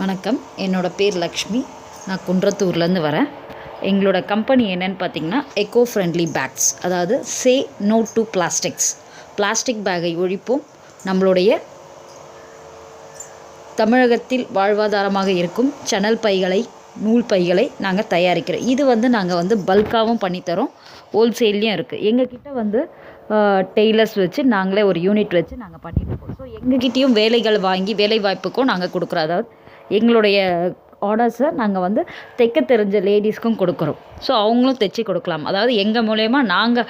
வணக்கம். என்னோடய பேர் லக்ஷ்மி. நான் குன்றத்தூர்லேருந்து வரேன். எங்களோட கம்பெனி என்னென்னு பார்த்தீங்கன்னா எக்கோ ஃப்ரெண்ட்லி பேக்ஸ் அதாவது say no to plastics plastic பேக்கை ஒழிப்போம். நம்மளுடைய தமிழகத்தில் வாழ்வாதாரமாக இருக்கும் சணல் பைகளை நூல் பைகளை நாங்கள் தயாரிக்கிறோம். இது வந்து நாங்கள் வந்து பல்காகவும் பண்ணித்தரோம் ஹோல்சேல்லையும் இருக்குது எங்கக்கிட்ட வந்து டெய்லர்ஸ் வச்சு நாங்களே ஒரு யூனிட் வச்சு நாங்கள் பண்ணிகிட்ருக்கோம் ஸோ எங்ககிட்டேயும் வேலைகள் வாங்கி வேலை வாய்ப்புக்கும் நாங்கள் கொடுக்குறோம். அதாவது எங்களுடைய ஆர்டர்ஸை நாங்கள் வந்து தைக்க தெரிஞ்ச லேடிஸ்க்கும் கொடுக்குறோம். ஸோ அவங்களும் தைச்சி கொடுக்கலாம். அதாவது எங்கள் மூலயமா நாங்கள்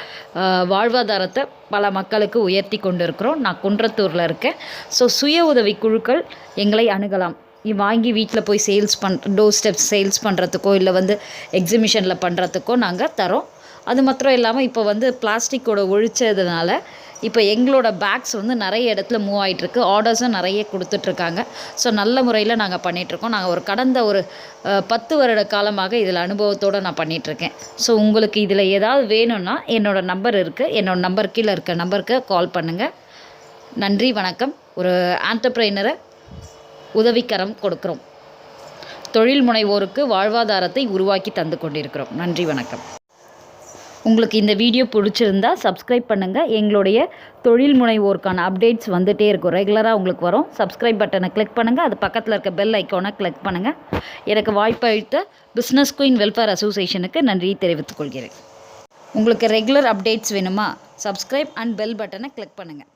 வாழ்வாதாரத்தை பல மக்களுக்கு உயர்த்தி கொண்டு இருக்கிறோம் நான் குன்றத்தூரில் இருக்கேன். ஸோ சுய உதவி குழுக்கள் எங்களை அணுகலாம். வாங்கி வீட்டில் போய் சேல்ஸ் பண் டோர் ஸ்டெப்ஸ் சேல்ஸ் பண்ணுறதுக்கோ இல்லை வந்து எக்ஸிபிஷனில் பண்ணுறதுக்கோ நாங்கள் தரோம். அது மாத்திரம் இல்லாமல் இப்போ வந்து பிளாஸ்டிக்கோட ஒழிச்சதுனால இப்போ எங்களோட பேக்ஸ் வந்து நிறைய இடத்துல மூவ் ஆகிட்டுருக்கு ஆர்டர்ஸும் நிறைய கொடுத்துட்ருக்காங்க ஸோ நல்ல முறையில் நாங்கள் பண்ணிகிட்ருக்கோம் நாங்கள் ஒரு கடந்த ஒரு பத்து வருட காலமாக இதில் அனுபவத்தோடு நான் பண்ணிகிட்ருக்கேன் ஸோ உங்களுக்கு இதில் ஏதாவது வேணும்னா என்னோடய நம்பர் இருக்குது என்னோடய நம்பர் கீழே இருக்க நம்பருக்கு கால் பண்ணுங்கள் நன்றி வணக்கம். ஒரு ஆண்டர்பிரைனரை உதவிக்கரம் கொடுக்குறோம். தொழில் முனைவோருக்கு வாழ்வாதாரத்தை உருவாக்கி தந்து கொண்டிருக்கிறோம். நன்றி வணக்கம். உங்களுக்கு இந்த வீடியோ பிடிச்சிருந்தா சப்ஸ்கிரைப் பண்ணுங்கள் எங்களுடைய தொழில் முனைவோருக்கான அப்டேட்ஸ் வந்துகிட்டே இருக்கும். ரெகுலராக உங்களுக்கு வரும். சப்ஸ்கிரைப் பட்டனை கிளிக் பண்ணுங்கள் அது பக்கத்தில் இருக்க பெல் ஐக்கானை கிளிக் பண்ணுங்கள் எனக்கு வாய்ப்பளித்த பிஸ்னஸ் குயின் வெல்ஃபேர் அசோசியேஷனுக்கு நன்றி தெரிவித்துக் கொள்கிறேன். உங்களுக்கு ரெகுலர் அப்டேட்ஸ் வேணுமா? சப்ஸ்கிரைப் அண்ட் பெல் பட்டனை கிளிக் பண்ணுங்கள்